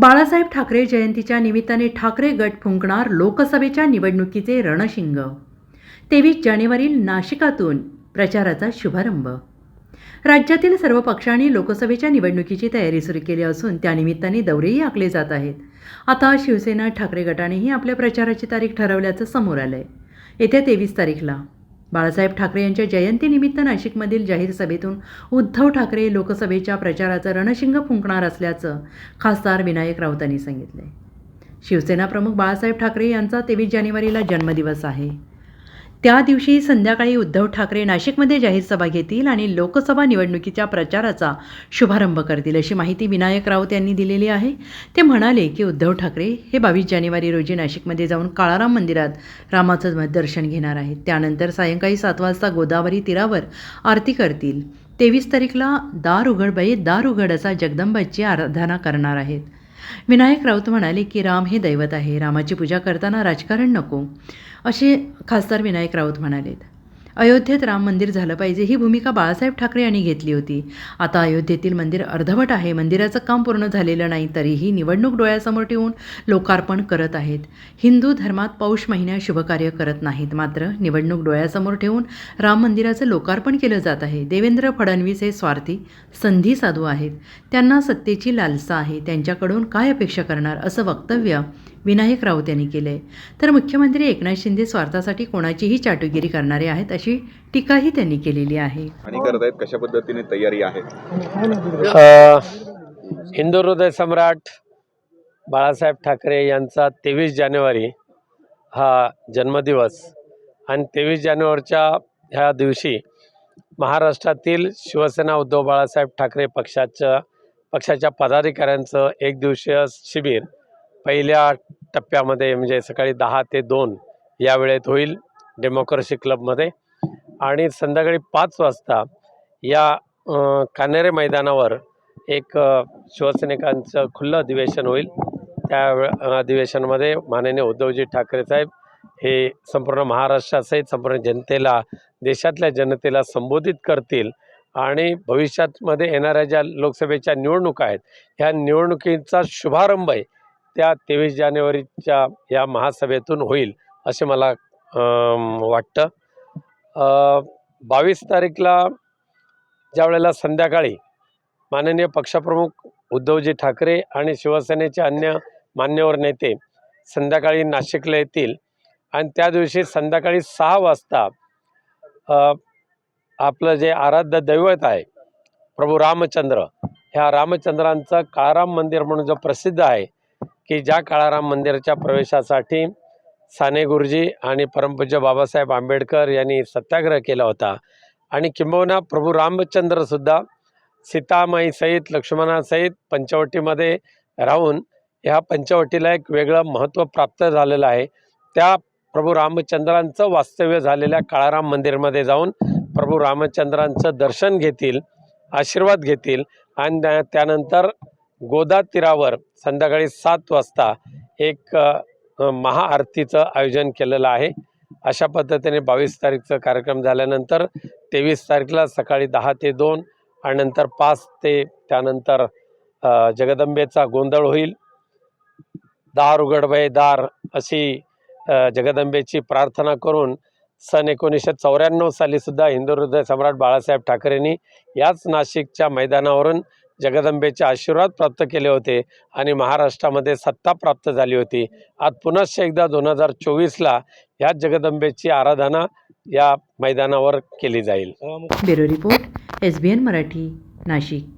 बाळासाहेब ठाकरे जयंतीच्या निमित्ताने ठाकरे गट फुंकणार लोकसभेच्या निवडणुकीचे रणशिंग. तेवीस जानेवारी नाशिकातून प्रचाराचा शुभारंभ. राज्यातील सर्व पक्षांनी लोकसभेच्या निवडणुकीची तयारी सुरू केली असून त्यानिमित्ताने दौरेही आखले जात आहेत. आता शिवसेना ठाकरे गटानेही आपल्या प्रचाराची तारीख ठरवल्याचं समोर आलं आहे येत्या तेवीस तारीखला. बाळासाहेब ठाकरे यांच्या जयंतीनिमित्त नाशिकमधील जाहीर सभेतून उद्धव ठाकरे लोकसभेच्या प्रचाराचं रणशिंग फुंकणार असल्याचं खासदार विनायक राऊतांनी सांगितले शिवसेना प्रमुख बाळासाहेब ठाकरे यांचा तेवीस जानेवारीला जन्मदिवस आहे. त्या दिवशी संध्याकाळी उद्धव ठाकरे नाशिकमध्ये जाहीर सभा घेतील आणि लोकसभा निवडणुकीच्या प्रचाराचा शुभारंभ करतील अशी माहिती विनायक राऊत यांनी दिलेली आहे. ते म्हणाले की उद्धव ठाकरे हे बावीस जानेवारी रोजी नाशिकमध्ये जाऊन काळाराम मंदिरात रामाचं दर्शन घेणार आहेत. त्यानंतर सायंकाळी सात वाजता गोदावरी तीरावर आरती करतील. तेवीस तारीखला दार उघड बाई दार उघड असा जगदंबाची आराधना करणार आहेत. विनायक राऊत म्हणाले की राम हे दैवत आहे. रामाची पूजा करताना राजकारण नको. असे खासदार विनायक राऊत म्हणालेत. अयोध्येत राम मंदिर झालं पाहिजे ही भूमिका बाळासाहेब ठाकरे यांनी घेतली होती. आता अयोध्येतील मंदिर अर्धवट आहे मंदिराचं काम पूर्ण झालेलं नाही तरीही निवडणूक डोळ्यासमोर ठेवून लोकार्पण करत आहेत. हिंदू धर्मात पौष महिन्यात शुभकार्य करत नाहीत मात्र निवडणूक डोळ्यासमोर ठेवून राम मंदिराचं लोकार्पण केलं जात आहे. देवेंद्र फडणवीस हे स्वार्थी संधी साधू आहेत. त्यांना सत्तेची लालसा आहे त्यांच्याकडून काय अपेक्षा करणार असं वक्तव्य विनायक राऊत यांनी केलं. आहे तर मुख्यमंत्री एकनाथ शिंदे स्वार्थासाठी कोणाचीही चाटुगिरी करणारे आहेत अशी टीकाही त्यांनी केलेली आहे. आणि करत आहेत कशा पद्धतीने तयारी आहे? अ, हिंदू हृदय सम्राट बाळासाहेब ठाकरे यांचा तेवीस जानेवारी हा जन्मदिवस आणि तेवीस जानेवारीच्या ह्या दिवशी महाराष्ट्रातील शिवसेना उद्धव बाळासाहेब ठाकरे पक्षाच्या पक्षाच्या पदाधिकाऱ्यांचं एक दिवसीय शिबिर पहिल्या टप्प्यामध्ये म्हणजे सकाळी दहा ते दोन या वेळेत होईल डेमोक्रेसी क्लबमध्ये. आणि संध्याकाळी पाच वाजता या कानेरे कान्हेरे मैदानावर एक शिवसैनिकांचं खुलं अधिवेशन होईल. त्या अधिवेशनामध्ये माननीय उद्धवजी ठाकरे साहेब हे संपूर्ण महाराष्ट्रासहित संपूर्ण जनतेला देशातल्या जनतेला संबोधित करतील. आणि भविष्यातमध्ये येणाऱ्या ज्या लोकसभेच्या निवडणुका आहेत ह्या निवडणुकीचा शुभारंभ आहे. त्या तेवीस जानेवारीच्या या महासभेतून होईल असे मला वाटतं. बावीस तारीखला ज्या वेळेला संध्याकाळी माननीय पक्षप्रमुख उद्धवजी ठाकरे आणि शिवसेनेचे अन्य मान्यवर नेते संध्याकाळी नाशिकला येतील आणि त्या दिवशी संध्याकाळी सहा वाजता आपलं जे आराध्य दैवत आहे प्रभू रामचंद्र ह्या रामचंद्रांचं काळाराम मंदिर म्हणून जो प्रसिद्ध आहे की ज्या काळाराम मंदिराच्या प्रवेशासाठी साने गुरुजी आणि परमपूज्य बाबासाहेब आंबेडकर यांनी सत्याग्रह केला होता. आणि किंबहुना प्रभू रामचंद्रसुद्धा सीतामाईसहित लक्ष्मणासहित पंचवटीमध्ये राहून ह्या पंचवटीला एक वेगळं महत्त्व प्राप्त झालेलं आहे. त्या प्रभू रामचंद्रांचं वास्तव्य झालेल्या काळाराम मंदिरमध्ये जाऊन प्रभू रामचंद्रांचं दर्शन घेतील आशीर्वाद घेतील आणि त्या- त्यानंतर गोदा तीरावर संध्याकाळी सात वाजता एक महाआरतीचं आयोजन केलेलं आहे. अशा पद्धतीने बावीस तारीखचा कार्यक्रम झाल्यानंतर तेवीस तारीखला सकाळी दहा ते दोन आणि नंतर पाच ते त्यानंतर जगदंबेचा गोंधळ होईल. दार उघडबय दार अशी जगदंबेची प्रार्थना करून सन एकोणीसशे चौऱ्याण्णव सालीसुद्धा हिंदू हृदय सम्राट बाळासाहेब ठाकरेंनी याच नाशिकच्या मैदानावरून जगदंबेचे आशीर्वाद प्राप्त केले होते आणि महाराष्ट्रामध्ये सत्ता प्राप्त झाली होती. आज पुनश्च एकदा दोन हजार चोवीसला या जगदंबेची आराधना या मैदानावर केली जाईल. Bureau report S B N Marathi Nashik.